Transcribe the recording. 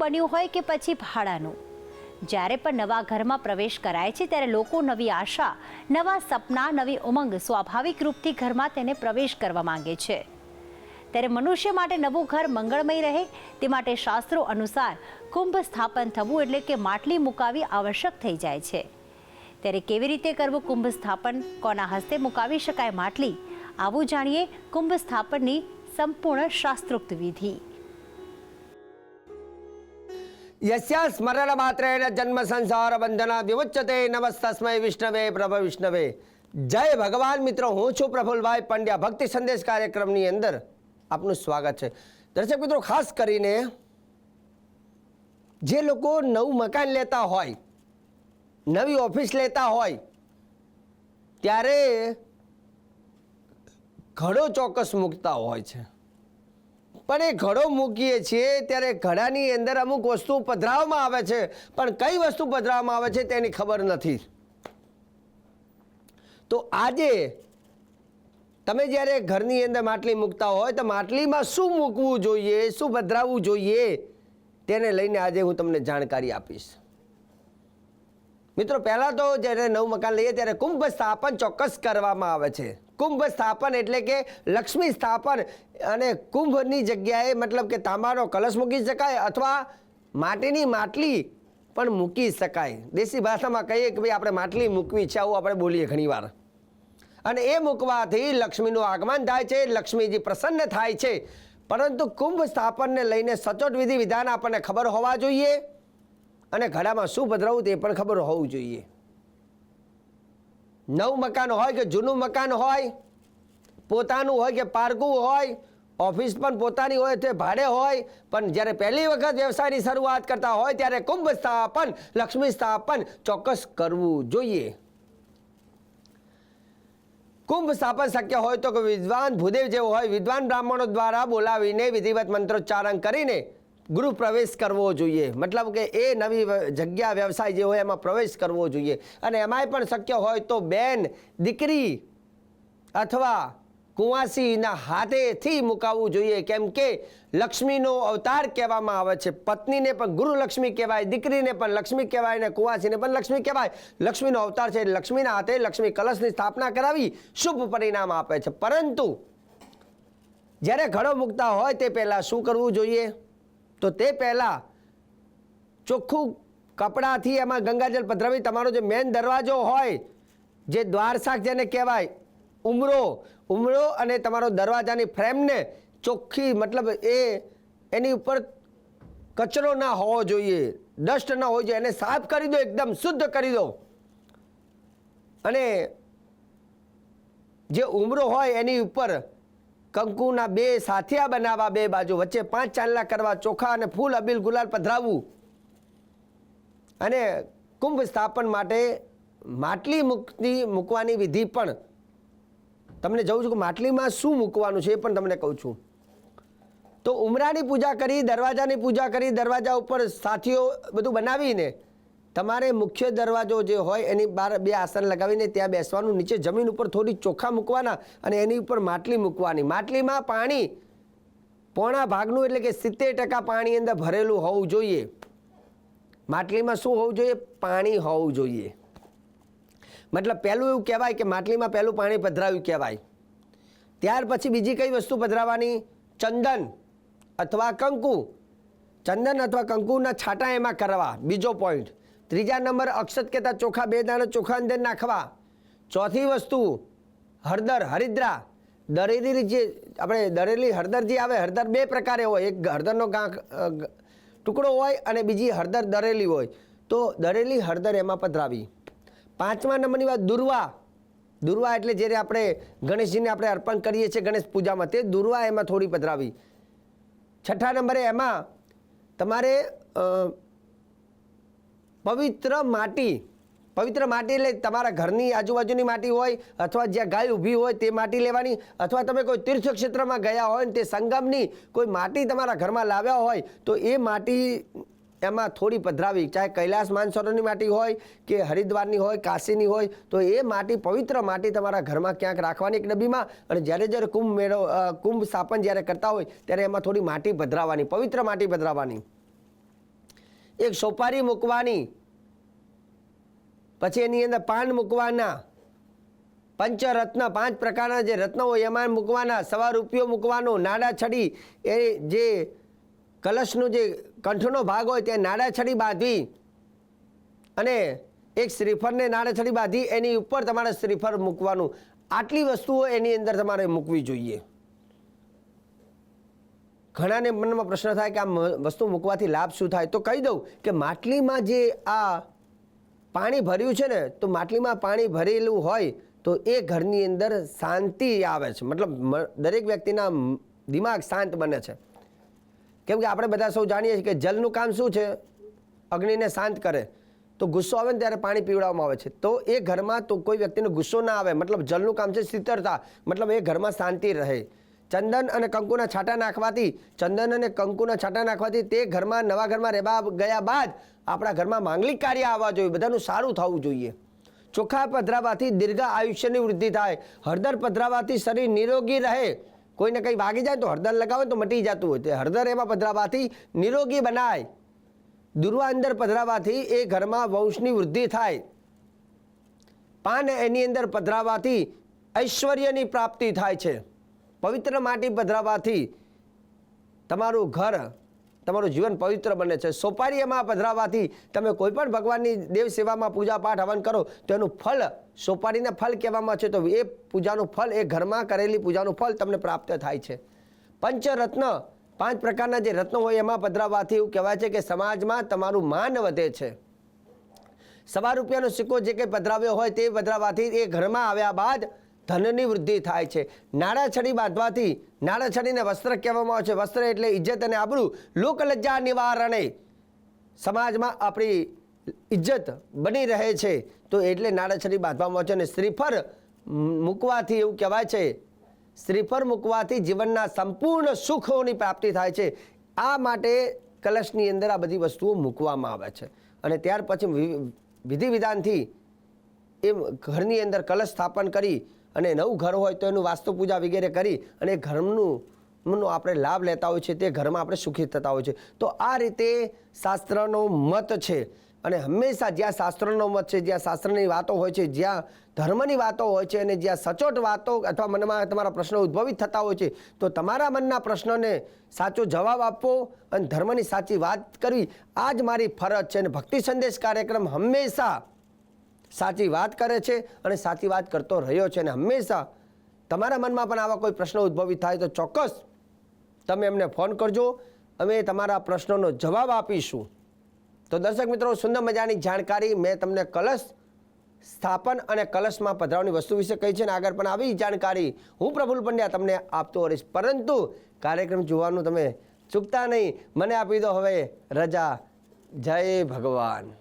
બન્યું હોય કે પછી ભાડાનું? જ્યારે પણ નવા ઘરમાં પ્રવેશ કરાય છે, ત્યારે લોકો નવી આશા, નવા સપના, નવી ઉમંગ સ્વાભાવિક રૂપથી ઘરમાં તેને પ્રવેશ કરવા માંગે છે. ત્યારે મનુષ્ય માટે નવું ઘર મંગળમય રહે, તે માટે શાસ્ત્રો અનુસાર કુંભ સ્થાપન થવું એટલે કે માટલી મુકાવી આવશ્યક થઈ જાય છે. ત્યારે કેવી રીતે કરવું કુંભ સ્થાપન? કોના હસ્તે મુકાવી શકાય માટલી? આવું જાણીએ કુંભ સ્થાપનની સંપૂર્ણ શાસ્ત્રોક્ત વિધિ. યસ્યા સ્મરણ માત્રેણ જન્મ સંસાર બંધના વિમુચ્યતે નમસ્તસ્મય વિષ્ણવે પ્રભ વિષ્ણવે જય ભગવાન મિત્રો હું છું પ્રફુલભાઈ પંડ્યા ભક્તિ સંદેશ કાર્યક્રમની અંદર આપનું સ્વાગત છે દર્શક મિત્રો ખાસ કરીને જે લોકો નવું મકાન લેતા હોય નવી ઓફિસ લેતા હોય ત્યારે ઘડો ચોક્કસ મૂકતા હોય છે પણ એ ઘડો મૂકીએ છીએ ત્યારે ઘડાની અંદર અમુક વસ્તુ પધરાવવામાં આવે છે. પણ કઈ વસ્તુ પધરાવવામાં આવે છે તેની ખબર નથી. તો આજે તમે જ્યારે ઘરની અંદર માટલી મૂકતા હોય તો માટલીમાં શું મૂકવું જોઈએ, શું પધરાવવું જોઈએ, તેને લઈને આજે હું તમને જાણકારી આપીશ. મિત્રો, પહેલાં તો જ્યારે નવું મકાન લઈએ ત્યારે કુંભ સ્થાપન ચોક્કસ કરવામાં આવે છે. કુંભ સ્થાપન એટલે કે લક્ષ્મી સ્થાપન અને કુંભની જગ્યાએ મતલબ કે તાંબાનો કલશ મૂકી શકાય અથવા માટીની માટલી પણ મૂકી શકાય. દેશી ભાષામાં કહીએ કે ભાઈ, આપણે માટલી મૂકવી છે, આવું આપણે બોલીએ ઘણીવાર. અને એ મૂકવાથી લક્ષ્મીનું આગમન થાય છે, લક્ષ્મીજી પ્રસન્ન થાય છે. પરંતુ કુંભ સ્થાપનને લઈને સચોટ વિધિ વિધાન આપણને ખબર હોવા જોઈએ. અને ઘડામાં શું પધરાવું તે પણ ખબર હોવું જોઈએ. નવું મકાન હોય કે જૂનું મકાન હોય, પોતાનું હોય કે પારકું હોય, ઓફિસ પણ પોતાની હોય તે ભાડે હોય, પણ જ્યારે પહેલી વખત વ્યવસાયની શરૂઆત કરતા હોય ત્યારે કુંભ સ્થાપન, લક્ષ્મી સ્થાપન ચોક્કસ કરવું જોઈએ. કુંભ સ્થાપન શક્ય હોય તો વિદ્વાન ભૂદેવ જેવો હોય, વિદ્વાન બ્રાહ્મણો દ્વારા બોલાવીને વિધિવત મંત્રોચ્ચારણ કરીને ગૃહ પ્રવેશ કરવો જોઈએ. મતલબ કે એ નવી જગ્યા વ્યવસાય જે હોય એમાં પ્રવેશ કરવો જોઈએ. અને એમાંય પણ શક્ય હોય તો બેન, દીકરી અથવા કુંવાસીના હાથેથી મુકાવવું જોઈએ. કેમ કે લક્ષ્મીનો અવતાર કહેવામાં આવે છે. પત્નીને પણ ગુરુલક્ષ્મી કહેવાય, દીકરીને પણ લક્ષ્મી કહેવાય અને કુંવાસીને પણ લક્ષ્મી કહેવાય. લક્ષ્મીનો અવતાર છે લક્ષ્મીના હાથે લક્ષ્મી કલશની સ્થાપના કરાવી શુભ પરિણામ આપે છે. પરંતુ જ્યારે ઘડો મૂકતા હોય તે પહેલાં શું કરવું જોઈએ? તો તે પહેલાં ચોખ્ખું કપડાથી એમાં ગંગાજળ પધરાવી તમારો જે મેન દરવાજો હોય, જે દ્વારશાક જેને કહેવાય, ઉમરો ઉમરો અને તમારો દરવાજાની ફ્રેમને ચોખ્ખી, મતલબ એ, એની ઉપર કચરો ના હોવો જોઈએ ડસ્ટ ના હોવો જોઈએ, એને સાફ કરી દો, એકદમ શુદ્ધ કરી દો. અને જે ઉમરો હોય એની ઉપર કંકુના બે સાથિયા બનાવવા બે બાજુ વચ્ચે પાંચ ચાંદલા કરવા ચોખા અને ફૂલ અબીલ ગુલાલ પધરાવવું. અને કુંભ સ્થાપન માટે માટલી મૂકતી મૂકવાની વિધિ પણ. તમને જવું છું કે માટલીમાં શું મૂકવાનું છે એ પણ તમને કહું છું. તો ઉમરાની પૂજા કરી, દરવાજાની પૂજા કરી, દરવાજા ઉપર સાથીઓ બધું બનાવીને તમારે મુખ્ય દરવાજો જે હોય એની બહાર બે આસન લગાવીને ત્યાં બેસવાનું, નીચે જમીન ઉપર થોડી ચોખા મૂકવાના અને એની ઉપર માટલી મૂકવાની. માટલીમાં પાણી, પોણા ભાગનું એટલે કે સિત્તેર ટકા પાણી અંદર ભરેલું હોવું જોઈએ. માટલીમાં શું હોવું જોઈએ? પાણી હોવું જોઈએ. મતલબ પહેલું એવું કહેવાય કે માટલીમાં પહેલું પાણી પધરાવ્યું કહેવાય. ત્યાર પછી બીજી કઈ વસ્તુ પધરાવવાની ચંદન અથવા કંકુ. ચંદન અથવા કંકુના છાંટા એમાં કરવા. બીજો પોઈન્ટ ત્રીજા નંબર અક્ષત કહેતા ચોખા બે દાણા ચોખા અંદર નાખવા. ચોથી વસ્તુ, હળદર, હરિદ્રા. દરેલી જે, આપણે દરેલી હળદર જે આવે, હળદર બે પ્રકારે હોય. એક હળદરનો ગાંખ ટુકડો હોય અને બીજી હળદર દરેલી હોય. તો દરેલી હળદર એમાં પધરાવી. પાંચમા નંબરની વાત, દુર્વા. દુર્વા એટલે જ્યારે આપણે ગણેશજીને આપણે અર્પણ કરીએ છીએ ગણેશ પૂજામાં, તે દુર્વા એમાં થોડી પધરાવી. છઠ્ઠા નંબરે એમાં તમારે પવિત્ર માટી. પવિત્ર માટી એટલે તમારા ઘરની આજુબાજુની માટી હોય અથવા જ્યાં ગાય ઊભી હોય તે માટી લેવાની અથવા તમે કોઈ તીર્થક્ષેત્રમાં ગયા હોય ને તે સંગમની કોઈ માટી તમારા ઘરમાં લાવ્યા હોય તો એ માટી એમાં થોડી પધરાવી. ચાહે કૈલાસ માનસરોની માટી હોય કે હરિદ્વારની હોય, કાશીની હોય તો એ માટી, પવિત્ર માટી તમારા ઘરમાં ક્યાંક રાખવાની એક ડબ્બીમાં અને જ્યારે જ્યારે કુંભ મેળો કુંભ સ્થાપન જ્યારે કરતા હોય ત્યારે એમાં થોડી માટી પધરાવાની, પવિત્ર માટી પધરાવવાની એક સોપારી મૂકવાની. પછી એની અંદર પાન મૂકવાના. પંચરત્ન, પાંચ પ્રકારના જે રત્નો હોય એમાં મૂકવાના. સવા રૂપિયો મૂકવાનો, નાડા છડી, એ જે કલશનું જે કંઠનો ભાગ હોય ત્યાં નાડા છડી બાંધવી અને એક શ્રીફળને નાડા છડી બાંધી. એની ઉપર તમારે શ્રીફળ મૂકવાનું. આટલી વસ્તુઓ એની અંદર તમારે મૂકવી જોઈએ. ઘણાને મનમાં પ્રશ્ન થાય કે આ વસ્તુ મૂકવાથી લાભ શું થાય? તો કહી દઉં કે માટલીમાં જે આ પાણી ભર્યું છે ને, તો માટલીમાં પાણી ભરેલું હોય તો એ ઘરની અંદર શાંતિ આવે છે. મતલબ દરેક વ્યક્તિના દિમાગ શાંત બને છે. કેમ કે આપણે બધા સૌ જાણીએ છીએ કે જલનું કામ શું છે? અગ્નિને શાંત કરે. તો ગુસ્સો આવે ને ત્યારે પાણી પીવડાવવામાં આવે છે. તો એ ઘરમાં તો કોઈ વ્યક્તિને ગુસ્સો ના આવે. મતલબ જલનું કામ છે સ્થિરતા મતલબ એ ઘરમાં શાંતિ રહે. ચંદન અને કંકુના છાંટા નાખવાથી, ચંદન અને કંકુના છાંટા નાખવાથી તે ઘરમાં, નવા ઘરમાં રહેવા ગયા બાદ આપણા ઘરમાં માંગલિક કાર્ય આવવા જોઈએ. બધાનું સારું થવું જોઈએ. ચોખા પધરાવાથી દીર્ઘ આયુષ્યની વૃદ્ધિ થાય. હળદર પધરાવાથી શરીર નિરોગી રહે. કોઈને કંઈ વાગી જાય તો હળદર લગાવે તો મટી જતું હોય. તે હળદર એમાં પધરાવાથી નિરોગી બનાય. દુર્વા અંદર પધરાવાથી એ ઘરમાં વંશની વૃદ્ધિ થાય. પાન એની અંદર પધરાવાથી ઐશ્વર્યની પ્રાપ્તિ થાય છે. પવિત્ર માટી પધરાવાથી તમારું ઘર, તમારું જીવન પવિત્ર બને છે. સોપારી એમાં પધરાવાથી તમે કોઈ પણ ભગવાનની દેવ સેવામાં પૂજા પાઠ, હવન કરો, તો એનું ફળ સોપારીને ફળ કહેવામાં છે. તો એ પૂજાનું ફળ, એ ઘરમાં કરેલી પૂજાનું ફળ તમને પ્રાપ્ત થાય છે. પંચરત્ન, પાંચ પ્રકારના જે રત્નો હોય એમાં પધરાવાથી એવું કહેવાય છે કે સમાજમાં તમારું માન વધે છે. સવા રૂપિયાનો સિક્કો જે કંઈ પધરાવ્યો હોય તે પધરાવાથી એ ઘરમાં આવ્યા બાદ ધનની વૃદ્ધિ થાય છે. નાણાછડી બાંધવાથી નાણાછડીને વસ્ત્ર કહેવામાં આવે છે. વસ્ત્ર એટલે ઇજ્જત અને આબરૂ. લોકલજ્જા નિવારણે સમાજમાં આપણી ઇજ્જત બની રહે છે. તો એટલે નાણાછડી બાંધવામાં આવે છે અને શ્રીફર મૂકવાથી એવું કહેવાય છે શ્રીફર મૂકવાથી જીવનના સંપૂર્ણ સુખોની પ્રાપ્તિ થાય છે. આ માટે કલશની અંદર આ બધી વસ્તુઓ મૂકવામાં આવે છે. અને ત્યાર પછી વિધિ વિધાનથી એ ઘરની અંદર કલશ સ્થાપન કરી અને નવું ઘર હોય તો એનું વાસ્તુ પૂજા વગેરે કરી અને ઘરનું આપણે લાભ લેતા હોય છે તે ઘરમાં આપણે સુખી થતા હોય છે. તો આ રીતે શાસ્ત્રનો મત છે. અને હંમેશા જ્યાં શાસ્ત્રનો મત છે, જ્યાં શાસ્ત્રની વાતો હોય છે, જ્યાં ધર્મની વાતો હોય છે અને જ્યાં સચોટ વાતો અથવા મનમાં તમારા પ્રશ્નો ઉદ્ભવિત થતા હોય છે, તો તમારા મનના પ્રશ્નોને સાચો જવાબ આપવો અને ધર્મની સાચી વાત કરવી, આ જ મારી ફરજ છે. અને ભક્તિ સંદેશ કાર્યક્રમ હંમેશા સાચી વાત કરે છે અને સાચી વાત કરતો રહ્યો છે અને હંમેશા તમારા મનમાં પણ આવા કોઈ પ્રશ્નો ઉદ્ભવિત થાય તો ચોક્કસ તમે એમને ફોન કરજો. અમે તમારા પ્રશ્નોનો જવાબ આપીશું. તો દર્શક મિત્રો, સુંદર મજાની જાણકારી મેં તમને કલશ સ્થાપન અને કલશમાં પધરાવની વસ્તુ વિશે કહી છે અને આગળ પણ આવી જાણકારી હું પ્રફુલ પંડ્યા તમને આપતો રહીશ. પરંતુ કાર્યક્રમ જોવાનું તમે ચૂકતા નહીં. મને આપી દો હવે રજા. જય ભગવાન.